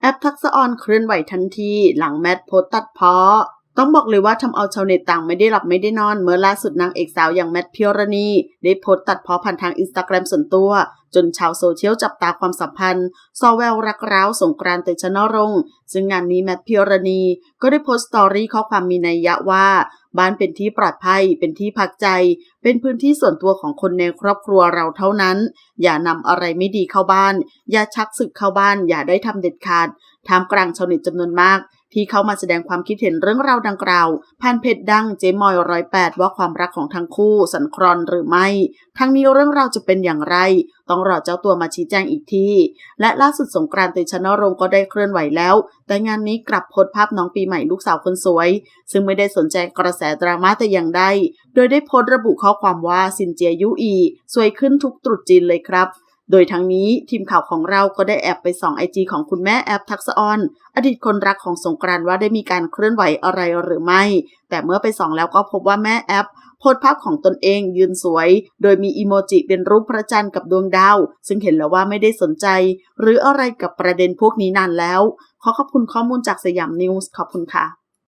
แอปทักษะออนเคลื่อนไหวทันที หลังแมทโพสต์ตัดเพาะ ต้องบอกเลยว่าทำเอาชาวเน็ตต่างไม่ได้หลับไม่ได้นอน เมื่อล่าสุดนางเอกสาวอย่างแมทพิวรณี ได้โพสต์ตัดเพาะผ่านทางอินสตาแกรมส่วนตัว จนชาวโซเชียลจับตาความสัมพันธ์ ซอแววรักร้าวสงกรานต์เตชนรงค์ซึ่งงานนี้แมทพิวรณี ก็ได้โพสต์สตอรี่ข้อความมีนัยยะว่า บ้านเป็นที่ปลอดภัย เป็นที่พักใจ เป็นพื้นที่ส่วนตัวของคนในครอบครัวเราเท่านั้น อย่านำอะไรไม่ดีเข้าบ้าน อย่าชักศึกเข้าบ้าน อย่าได้ทำเด็ดขาดท่ามกลางชาวเน็ตจำนวนมาก ที่เข้ามาแสดงความคิดเห็นเรื่องราวดังกล่าวผ่านเพจดังเจมอยร้อยแปดว่าความรักของทั้งคู่สันครอนหรือไม่ ทั้งนี้เรื่องราวจะเป็นอย่างไร ต้องรอเจ้าตัวมาชี้แจงอีกที และล่าสุดสงกรานต์เตชะนรงค์ก็ได้เคลื่อนไหวแล้ว แต่งานนี้กลับโพสภาพน้องปีใหม่ลูกสาวคนสวย ซึ่งไม่ได้สนใจกระแสดราม่าแต่อย่างใดโดยได้โพสระบุข้อความว่าซินเจียยุอี สวยขึ้นทุกตรุษจีนเลยครับ โดยทั้งนี้ทีมข่าวของเราก็ได้แอบไปส่องไอจีของคุณแม่แอปทักษออนอดีตคนรักของสงกรานต์ว่าได้มีการเคลื่อนไหวอะไรหรือไม่ แต่เมื่อไปส่องแล้วก็พบว่าแม่แอปโพสภาพของตนเองยืนสวย โดยมีอีโมจิเป็นรูปพระจันทร์กับดวงดาว ซึ่งเห็นแล้วว่าไม่ได้สนใจ หรืออะไรกับประเด็นพวกนี้นานแล้ว ขอขอบคุณข้อมูลจากสยามนิวส์ขอบคุณค่ะ